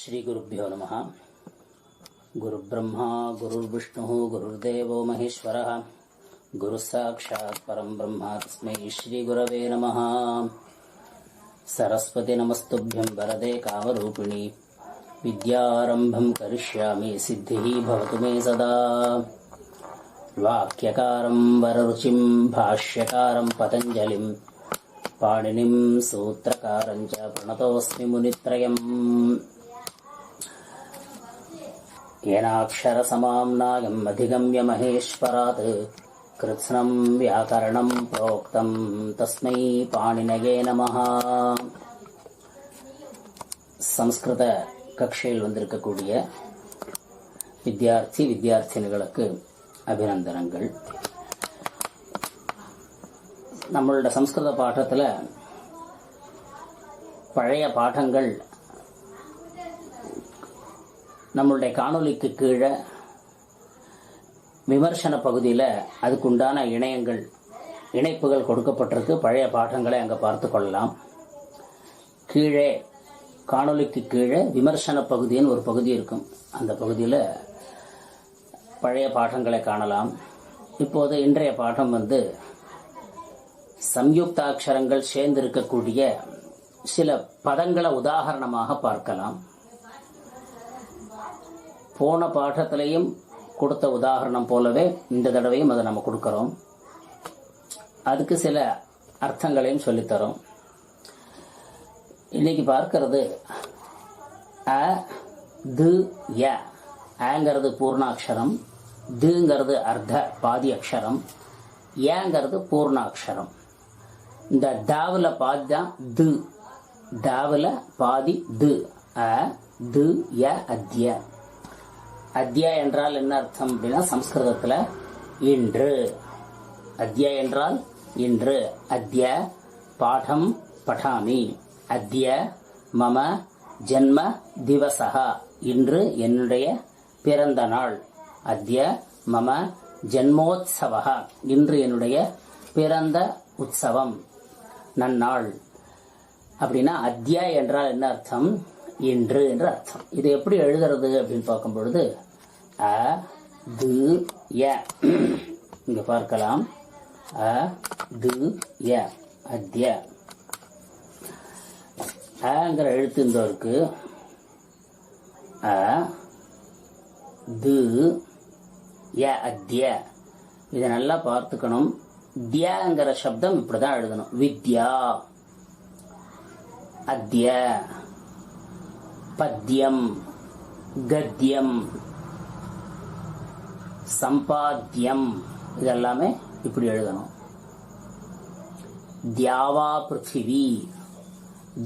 श्रीगुरुभ्यो नमः। गुरुब्रह्मा गुरुर्विष्णुः गुरुर्देवो महेश्वरः। गुरुः साक्षात् परम् ब्रह्म तस्मै श्रीगुरवे नमः। सरस्वति नमस्तुभ्यम् वरदे कामरूपिणि। विद्यारम्भम् करिष्यामि सिद्धिः भवतु मे सदा। वाक्यकारम् वररुचिम् भाष्यकारम् पतञ्जलिम् पाणिनिम् सूत्रकारम् च प्रणतोऽस्मि मुनित्रयम् येनाक्षरसमाम्नायम् अधिगम्य महेश्वरात् कृत्स्नम् व्याकरणम् प्रोक्तम् तस्मै பாணினயே நமः சம்ஸ்கிருத கக்ஷையில் வந்திருக்கக்கூடிய வித்யார்த்தி வித்யார்த்தினிகளுக்கு அபிநந்தனங்கள் நம்மளோட சம்ஸ்கிருத பாடத்தில் பழைய பாடங்கள் நம்மளுடைய காணொளிக்கு கீழே விமர்சன பகுதியில் அதுக்குண்டான இணையங்கள் இணைப்புகள் கொடுக்கப்பட்டிருக்கு. பழைய பாடங்களை அங்கே பார்த்து கொள்ளலாம். கீழே காணொளிக்கு கீழே விமர்சன பகுதின்னு ஒரு பகுதி இருக்கும். அந்த பகுதியில் பழைய பாடங்களை காணலாம். இப்போது இன்றைய பாடம் வந்து சம்யுக்தாட்சரங்கள் சேர்ந்திருக்கக்கூடிய சில பதங்களை உதாகரணமாக பார்க்கலாம். போன பாடத்திலையும் கொடுத்த உதாரணம் போலவே இந்த தடவையும் அதை நம்ம கொடுக்கறோம். அதுக்கு சில அர்த்தங்களையும் சொல்லித்தரோம். இன்னைக்கு பார்க்கறது அ து ய. ஆங்கிறது பூர்ணாட்சரம் துங்கிறது அர்த்த பாதி அக்ஷரம் ஏங்கிறது பூர்ணாட்சரம் இந்த தாவில பாதி தான் து. தாவுல பாதி து. அ து ய அத்ய. அத்யா என்றால் என்ன அர்த்தம் அப்படின்னா சம்ஸ்கிருதத்துல இன்று. அத்யா என்றால் இன்று. அத்ய பாடம் படாமி. அத்ய மம ஜென்ம திவசகா. இன்று என்னுடைய பிறந்த நாள். அத்ய மம ஜென்மோத்சவா இன்று என்னுடைய பிறந்த உற்சவம். நன்னாள். அப்படின்னா அத்யா என்றால் என்ன அர்த்தம்? இன்று என்று அர்த்தம். இது எப்படி எழுதுறது அப்படின்னு பார்க்கும் பொழுது அ து ய. இங்க பார்க்கலாம். அ து ய. அத்ய. அங்கிற எழுத்து இந்த இருக்கு? அ து ய அத்ய. இதை நல்லா பார்த்துக்கணும். தியாங்கிற சப்தம் இப்படிதான் எழுதணும். வித்யா. அத்ய. பத்யம் கத்யம் சம்பாத்தியம் இதெல்லாமே இப்படி எழுதணும். தியாவா பிருத்திவி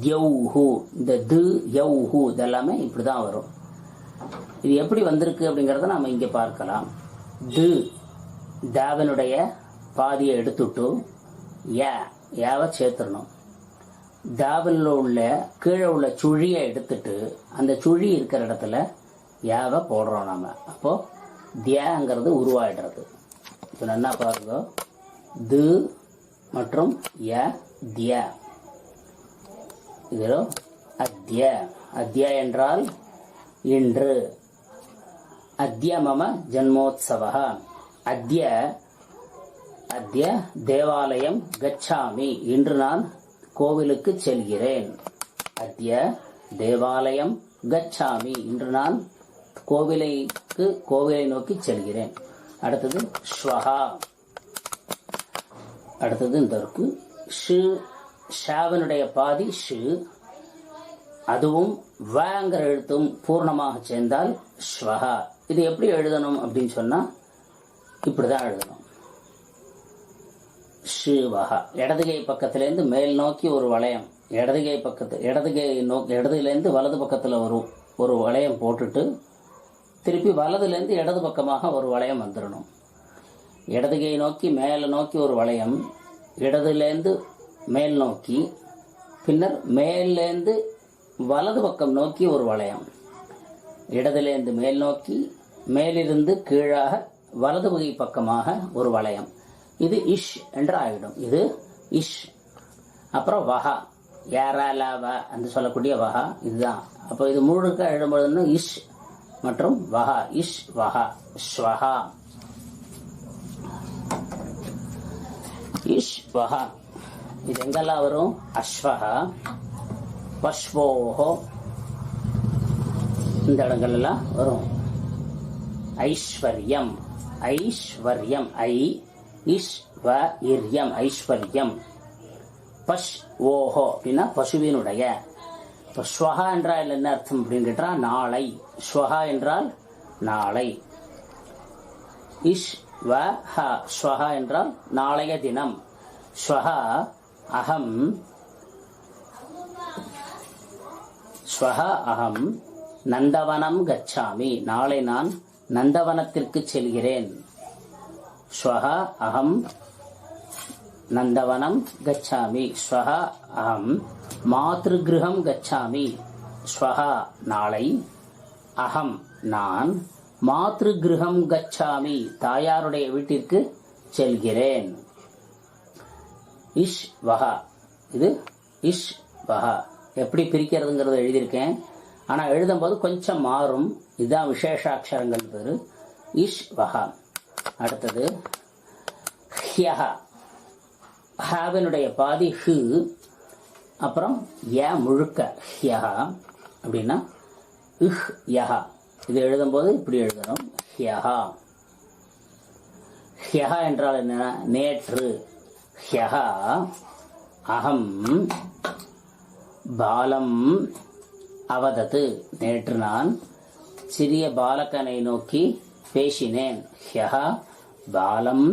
தியௌஹு இந்த து யௌஹு இதெல்லாமே இப்படி தான் வரும். இது எப்படி வந்திருக்கு அப்படிங்கிறத நம்ம இங்கே பார்க்கலாம். து தேவனுடைய பாதியை எடுத்துட்டு ய யாவை சேர்த்துடணும்? தாவலில் உள்ள கீழே உள்ள சுழியை எடுத்துட்டு அந்த சுழி இருக்கிற இடத்துல யாவை போடுறோம் நாம. அப்போ தியாங்கிறது உருவாயிடுறது. இப்போ என்ன பாருங்க. து மற்றும் ய திய. இதில் அத்ய அத்தியா. என்றால் இன்று. அத்ய மம ஜன்மோத்சவ அத்ய அத்திய தேவாலயம் கச்சாமி. இன்று நான் கோவிலுக்கு செல்கிறேன். அத்திய தேவாலயம் கச்சாமி இன்று நான் கோவிலைக்கு கோவிலை நோக்கி செல்கிறேன். அடுத்தது ஸ்வஹா. அடுத்தது இந்த இருக்கு ஷு ஷாவனுடைய பாதி ஷு. அதுவும் வேங்கிற எழுத்தும் பூர்ணமாக சேர்ந்தால் ஸ்வஹா. இது எப்படி எழுதணும் அப்படின்னு சொன்னா இப்படிதான் எழுதணும். ஷிவஹா. இடதுகை பக்கத்திலேருந்து மேல் நோக்கி ஒரு வளையம். இடதுகை பக்கத்து இடதுகை நோக்கி இடதுலேருந்து வலது பக்கத்தில் ஒரு ஒரு வளையம் போட்டுட்டு திருப்பி வலதுலேருந்து இடது பக்கமாக ஒரு வளையம் வந்துடணும் இடதுகை நோக்கி மேலே நோக்கி ஒரு வளையம் இடதுலேருந்து மேல் நோக்கி பின்னர் மேலேருந்து வலது பக்கம் நோக்கி ஒரு வளையம். இடதுலேருந்து மேல் நோக்கி மேலிருந்து கீழாக வலது வகை பக்கமாக ஒரு வளையம். இது இஷ் என்று ஆகிடும் இது இஷ். அப்புறம் வஹா. ஏராலாவ என்று சொல்லக்கூடிய வஹா. இதுதான். அப்போ இது முழுக்க எழுதும்போது இஷ் மற்றும் வஹா. இஷ் வஹா. ஸ்வஹா. இஷ் வஹா. இது எங்கெல்லாம் வரும்? அஸ்வஹா. பஷ்வோஹோ இந்த இடங்கள்லாம் வரும். ஐஸ்வர்யம். ஐஸ்வர்யம். ஐ ஈஸ்வரியம் இர்யம் ஐஸ்வர்யம். பஷ் ஓஹோ அப்படின்னா பசுவினுடைய. இப்போ ஸ்வஹா என்றால் என்ன அர்த்தம் அப்படின்னு கேட்டால் நாளை. ஸ்வஹா என்றால் நாளை. இஷ் வ ஹ ஸ்வஹா என்றால் நாளைய தினம். ஸ்வஹா அகம். ஸ்வஹா அகம். நந்தவனம் கச்சாமி. நாளை நான் நந்தவனத்திற்கு செல்கிறேன். ஸ்வஹ அகம் நந்தவனம் கச்சாமி. ஸ்வஹா அகம் மாத்ருகிருஹம் கச்சாமி. ஸ்வஹா நாளை. அகம் நான் மாத்ருகிருஹம் கச்சாமி. தாயாருடைய வீட்டிற்கு செல்கிறேன். இஷ் வஹா. இது இஷ் வஹா. எப்படி பிரிக்கிறதுங்கிறத எழுதியிருக்கேன். ஆனால் எழுதும்போது கொஞ்சம் மாறும். இதுதான் விசேஷாட்சரங்கள் பேர். இஷ் வஹா. அடுத்தது ஹியஹா ஹாவினுடைய பாதி ஹு அப்புறம் ய முழுக்க ஹ்யஹா அப்படின்னா இஹ் யஹா இது எழுதும்போது இப்படி எழுதணும் ஹியஹா ஹியஹா என்றால் என்ன? நேற்று. ஹ்யஹா அகம் பாலம். அவதத்து. நேற்று நான் சிறிய பாலகனை நோக்கி பேசினேன் ஹ்யஹா பாலம்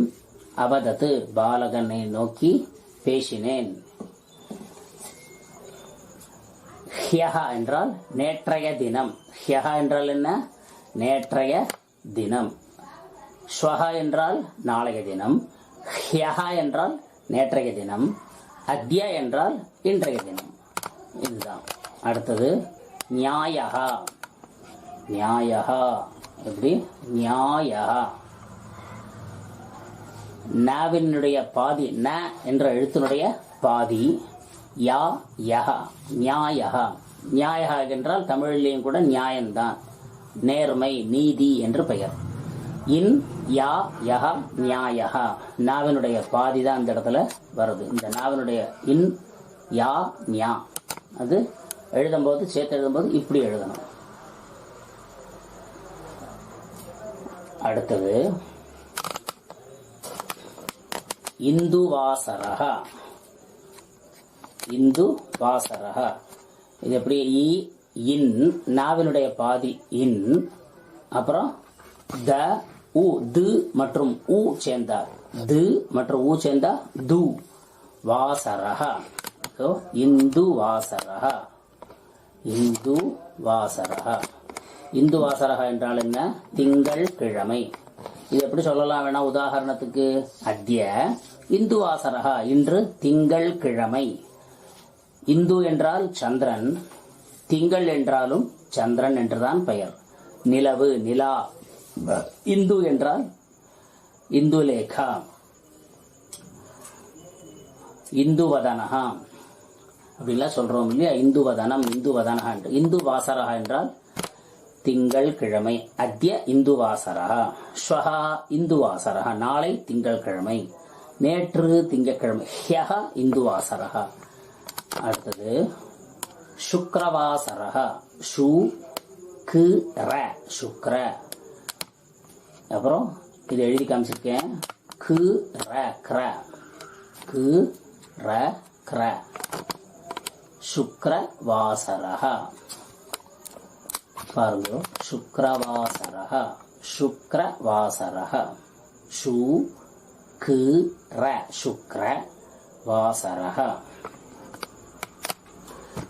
அவதத்து பாலகனை நோக்கி பேசினேன் ஹ்யஹா என்றால் நேற்றைய தினம். ஹ்யஹா என்றால் என்ன? நேற்றைய தினம். ஸ்வஹா என்றால் நாளைய தினம். ஹ்யஹா என்றால் நேற்றைய தினம். அத்யா என்றால் இன்றைய தினம். இதுதான். அடுத்தது நியாயகா நியாயகா எப்படி? நியாயஹா நாவினுடைய பாதி ந என்ற எழுத்தினுடைய பாதி யா யஹா நியாயகா நியாயஹா என்றால் தமிழிலேயும் கூட நியாயம்தான். நேர்மை நீதி என்று பெயர். இன் யா யஹா நியாயகா நாவினுடைய பாதி தான் இந்த இடத்துல வருது. இந்த நாவினுடைய இன் யா ஞா. அது எழுதும்போது சேர்த்து எழுதும்போது இப்படி எழுதணும். அடுத்தது இந்து வாசரகா இந்து வாசரகா இது எப்படி? இ இன் நாவினுடைய பாதி இன். அப்புறம் த உ து மற்றும் உ சேர்ந்தா து மற்றும் உ சேர்ந்தா து. வாசரஹா. இந்து வாசரக இந்து வாசரக இந்து வாசரக என்றால் என்ன? திங்கள் கிழமை. இது எப்படி சொல்லலாம் வேணா? உதாரணத்துக்கு அத்திய இந்து வாசரகா இன்று திங்கள் கிழமை. இந்து என்றால் சந்திரன் திங்கள் என்றாலும் சந்திரன் என்றுதான் பெயர். நிலவு நிலா. இந்து என்றால் இந்துலேகா. இந்துவதனகா அப்படின்லாம் சொல்றோம் இல்லையா? இந்துவதனம் இந்துவதனகா என்று. இந்து வாசரகா என்றால் திங்கள் கிழமை அத்திய இந்துவாசரா. ஸ்வஹா இந்துவாசரா. நாளை திங்கள்கிழமை. நேற்று திங்கட்கிழமை. ஹ்யஹ இந்துவாசரா. அடுத்தது சுக்ரவாசரகா ஷு கு ர சுக்ர. அப்புறம் இது எழுதி காமிச்சிருக்கேன். கு ர கிர. கு ர கிர. சுக்ரவாசரக பாருங்க. சுக்ரவாசரக சுக்ரவாசரக சு கு ர. சுக்ர வாசரக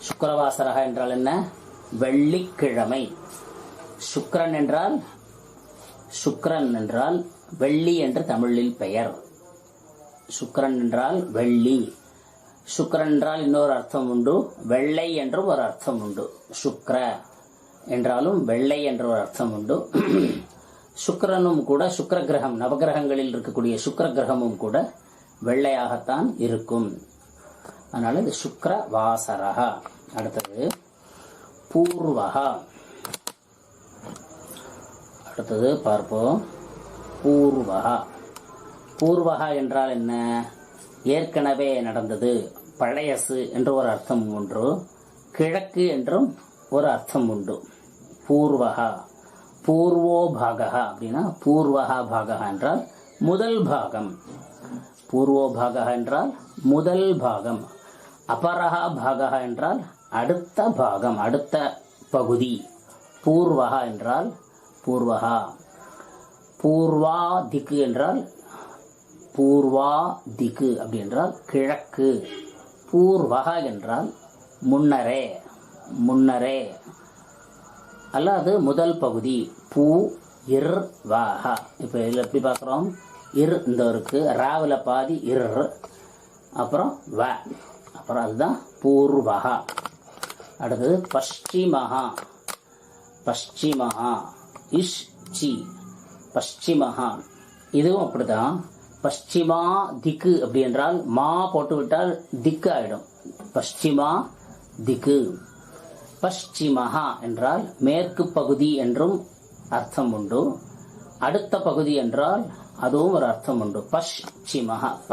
சுக்ரவாசரக என்றால் என்ன? வெள்ளிக்கிழமை. சுக்கரன் என்றால் சுக்ரன் என்றால் வெள்ளி என்று தமிழில் பெயர். சுக்ரன் என்றால் வெள்ளி. சுக்ரன் என்றால் இன்னொரு அர்த்தம் உண்டு. வெள்ளை என்றும் ஒரு அர்த்தம் உண்டு. சுக்ர. என்றாலும் வெள்ளை என்ற ஒரு அர்த்தம் உண்டு. சுக்கரனும் கூட சுக்கர கிரகம் நவகிரகங்களில் இருக்கக்கூடிய சுக்கர கிரகமும் கூட வெள்ளையாகத்தான் இருக்கும். அதனால இது சுக்கர வாசரகா அடுத்தது பூர்வகா அடுத்தது பார்ப்போம். பூர்வகா பூர்வகா என்றால் என்ன? ஏற்கனவே நடந்தது பழையசு என்று ஒரு அர்த்தம் உண்டு. கிழக்கு என்றும் ஒரு அர்த்தம் உண்டு. பூர்வகா பூர்வோ பாகா அப்படின்னா பூர்வகா பாகா என்றால் முதல் பாகம். பூர்வோ பாகா என்றால் முதல் பாகம். அபரஹா பாகா என்றால் அடுத்த பாகம் அடுத்த பகுதி. பூர்வகா என்றால் பூர்வகா பூர்வா திக்கு என்றால் பூர்வா திக்கு அப்படி என்றால் கிழக்கு. பூர்வகா என்றால் முன்னரே முன்னரே. அல்லாது முதல் பகுதி பூ இர் வாஹா இப்போ இதில் எப்படி பார்க்குறோம்? இர் இந்த இருக்கு ராவில் பாதி இர் அப்புறம் வ. அப்புறம் அதுதான் பூர்வகா அடுத்தது பஷ்டிமஹா. பஷ்டிமஹா. இஷ் சி பஷ்டிமஹா. இதுவும் அப்படிதான் பஷ்டிமா திக்கு அப்படி என்றால் மா போட்டுவிட்டால் திக்கு ஆகிடும் பஷ்டிமா திக்கு. பஷ்சிமஹா என்றால் மேற்கு பகுதி என்றும் அர்த்தம் உண்டு அடுத்த பகுதி என்றால் அதுவும் ஒரு அர்த்தம் உண்டு பஷ்சிமஹ ப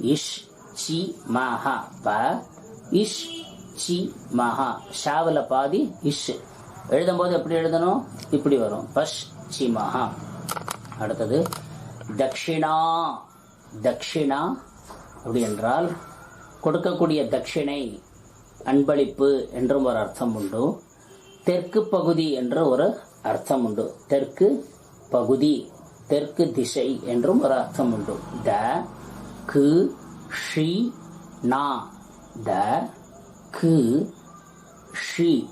இஷ் சி மஹ ப இஷ் சி மஹா ஷாவில் பாதி இஷ். எழுதும்போது எப்படி எழுதணும்? இப்படி வரும். பஷ்சிமஹா. அடுத்தது தக்ஷிணா தக்ஷிணா அப்படி என்றால் கொடுக்கக்கூடிய தட்சிணை அன்பளிப்பு என்றும் ஒரு அர்த்தம் உண்டு தெற்கு பகுதி என்ற ஒரு அர்த்தம் உண்டு தெற்கு பகுதி தெற்கு திசை என்றும் ஒரு அர்த்தம் உண்டு த கு ஷி நா. த கு ஷி.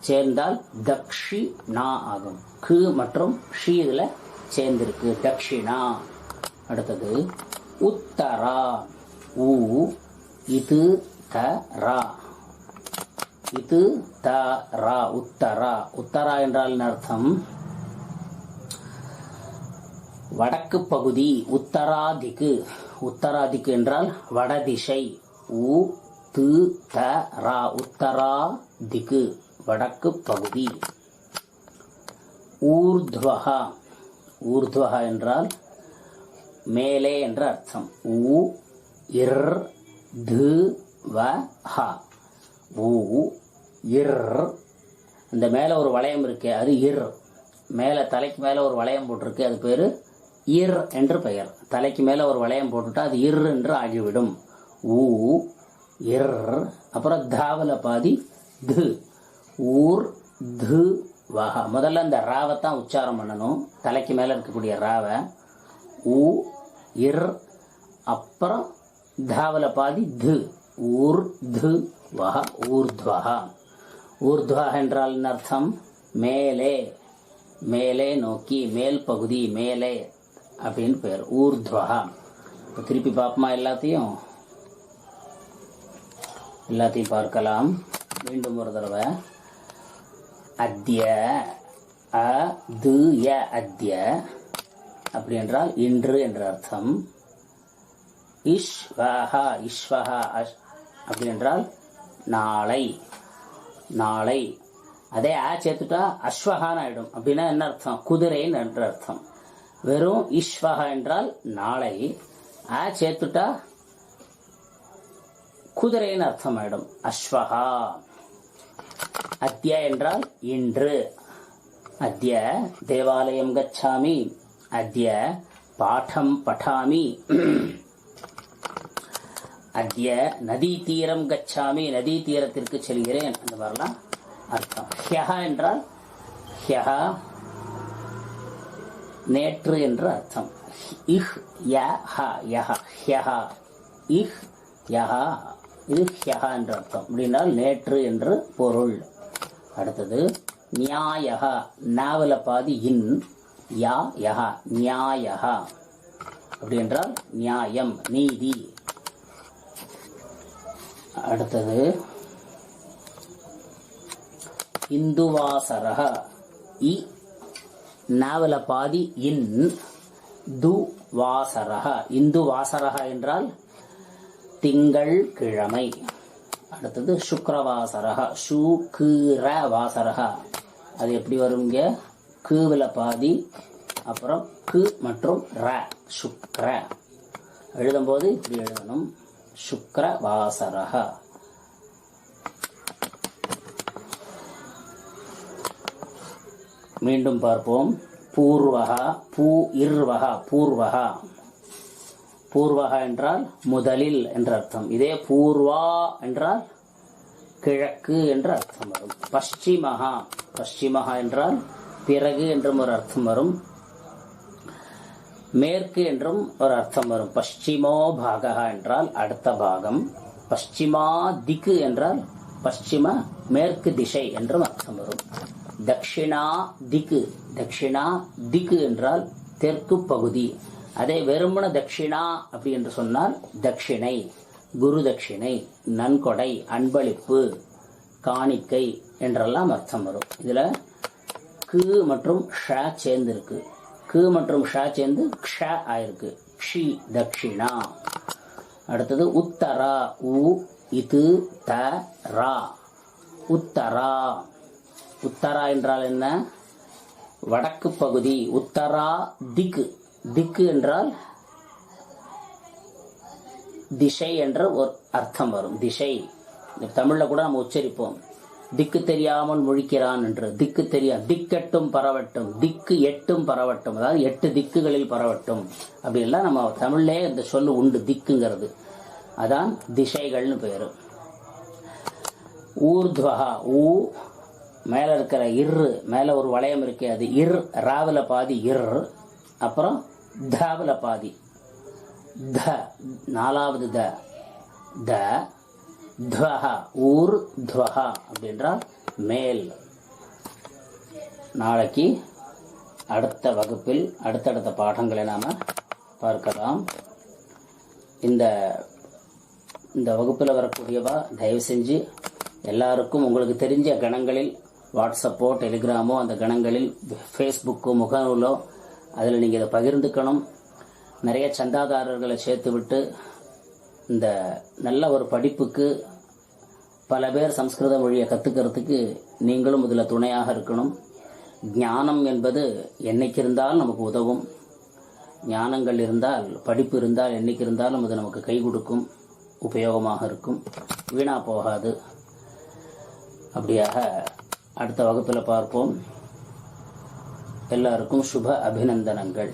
சேர்ந்தால் தக்ஷி நா ஆகும். கு மற்றும் ஷி இதில் சேர்ந்திருக்கு. தக்ஷிணா. அடுத்தது உத்தரா. உ இது த ரா. இது த ரா உத்தரா. உத்தரா என்றால் அர்த்தம் வடக்கு பகுதி உத்தராதிக்கு. உத்தராதிக்கு என்றால் வடதிசை. உ து த ரா. உத்தரா திக்கு வடக்கு பகுதி. ஊர்த்வகா ஊர்த்வகா என்றால் மேலே என்ற அர்த்தம். உ இர் து வ ஹ. ஊ இர். இந்த மேலே ஒரு வளையம் இருக்கு அது இர். மேலே தலைக்கு மேலே ஒரு வளையம் போட்டிருக்கு அது பேர் இர் என்று பெயர். தலைக்கு மேலே ஒரு வளையம் போட்டுட்டா அது இர் என்று ஆகிவிடும். ஊ இர். அப்புறம் தாவல பாதி து. ஊர் து வஹ முதல்ல இந்த ராவை தான் உச்சாரம் பண்ணணும். தலைக்கு மேலே இருக்கக்கூடிய ராவை. ஊ இர். அப்புறம் தாவல பாதி து. ஊர் து வஹ ஊர்த்வஹா ஊர்த்வா என்றால் என்ன அர்த்தம்? மேலே மேலே நோக்கி மேல் பகுதி மேலே அப்படின்னு பேர் ஊர்த்வஹா இப்போ திருப்பி பார்ப்போமா எல்லாத்தையும்? எல்லாத்தையும் பார்க்கலாம். மீண்டும் ஒரு தடவை. அத்ய அ து ய அத்ய அப்படி என்றால் இன்று என்ற அர்த்தம். இஷ்வஹா இஷ்வஹா அஷ் அப்படி என்றால் நாளை நாளை. அதே ஆ சேர்த்துட்டா அஸ்வகான் ஆயிடும். அப்படின்னா என்ன அர்த்தம்? குதிரைன்னு என்ற அர்த்தம். வெறும் இஸ்வக என்றால் நாளை. ஆ சேர்த்துட்டா குதிரைன்னு அர்த்தம் ஆயிடும். அஸ்வகா அத்ய என்றால் இன்று. அத்ய தேவாலயம் கச்சாமி. அத்ய பாடம் பட்டாமி. அத்ய நதி தீரம் கச்சாமி நதி தீரத்திற்கு செல்கிறேன் அந்த மாதிரிலாம் அர்த்தம். ஹ்யஹா என்றால் ஹ்யஹா நேற்று என்று அர்த்தம். இஹ் ய ஹ யஹ. ஹ்யஹா இஹ் யஹா. இது ஹ்யஹா என்று அர்த்தம். அப்படின்றால் நேற்று என்று பொருள். அடுத்தது நியாயஹா நாவல பாதி இன். யா யஹா நியாயஹா அப்படி என்றால் நியாயம் நீதி. அடுத்தது இந்துவாசரக இ நாவல பாதி இன் து வாசரக இந்து வாசரக என்றால் திங்கள் கிழமை. அடுத்தது சுக்ரவாசரக சு கீர வாசரக அது எப்படி வரும் கீவில பாதி அப்புறம் கு மற்றும் ர சுக்ர. எழுதும்போது இப்படி எழுதணும். शुक्रवासरः। மீண்டும் பார்ப்போம். பூர்வகா பூ இர்வகா பூர்வகா பூர்வகா என்றால் முதலில் என்ற அர்த்தம். இதே பூர்வா என்றால் கிழக்கு என்ற அர்த்தம் வரும். பஷ்டிமகா பஷ்டிமகா என்றால் பிறகு என்றும் ஒரு அர்த்தம் வரும். மேற்கு என்றும் ஒரு அர்த்தம் வரும். பஷ்டிமோ பாகா என்றால் அடுத்த பாகம். பஷ்டிமா திக்கு என்றால் பஷ்டிம மேற்கு திசை என்றும் அர்த்தம் வரும். தக்ஷிணா திக்கு. தக்ஷிணா திக்கு என்றால் தெற்கு பகுதி. அதே வெறுமன தட்சிணா அப்படி என்று சொன்னால் தட்சிணை குரு தட்சிணை நன்கொடை அன்பளிப்பு காணிக்கை என்றெல்லாம் அர்த்தம் வரும். இதுல கு மற்றும் ஷ சேர்ந்திருக்கு. கு மற்றும் ஷா சேர்ந்து க்ஷ ஆயிருக்கு. க்ஷி தக்ஷிணா. அடுத்தது உத்தரா உ இது த ரா. உத்தரா. உத்தரா என்றால் என்ன? வடக்கு பகுதி. உத்தரா திக்கு. திக்கு என்றால் திசை என்ற ஒரு அர்த்தம் வரும். திசை. தமிழில் கூட நம்ம உச்சரிப்போம். திக்கு தெரியாமல் முழிக்கிறான் என்று திக்கு தெரியா திக்கெட்டும் பரவட்டும் திக்கு எட்டும் பரவட்டும் அதாவது எட்டு திக்குகளில் பரவட்டும். அப்படின்லாம் நம்ம தமிழ்லே இந்த சொல்லு உண்டு திக்குங்கிறது. அதான் திசைகள்னு பேர். ஊர்துவகா ஊ மேல இருக்கிற இரு மேல ஒரு வளையம் இருக்கு அது இர் ராவில பாதி இர் அப்புறம் தாவில பாதி. த நாலாவது த. த துவஹா ஊர் துவஹா அப்படின்றால் மேல். நாளைக்கு அடுத்த வகுப்பில் அடுத்தடுத்த பாடங்களை நாம் பார்க்கலாம். இந்த இந்த வகுப்பில் வரக்கூடியவா தயவு செஞ்சு எல்லாருக்கும் உங்களுக்கு தெரிஞ்ச கணங்களில் வாட்ஸ்அப்போ டெலிகிராமோ அந்த கணங்களில் ஃபேஸ்புக்கோ முகநூலோ அதில் நீங்கள் இதை பகிர்ந்துக்கணும். நிறைய சந்தாதாரர்களை சேர்த்து விட்டு இந்த நல்ல ஒரு படிப்புக்கு பல பேர் சம்ஸ்கிருத மொழியை கற்றுக்கிறதுக்கு நீங்களும் இதில் துணையாக இருக்கணும். ஞானம் என்பது என்னைக்கு இருந்தாலும் நமக்கு உதவும். ஞானங்கள் இருந்தால் படிப்பு இருந்தால் என்னைக்கு இருந்தாலும் அது நமக்கு கை கொடுக்கும் உபயோகமாக இருக்கும். வீணா போகாது. அப்படியாக அடுத்த வகுப்பில் பார்ப்போம். எல்லாருக்கும் சுப அபிநந்தனங்கள்.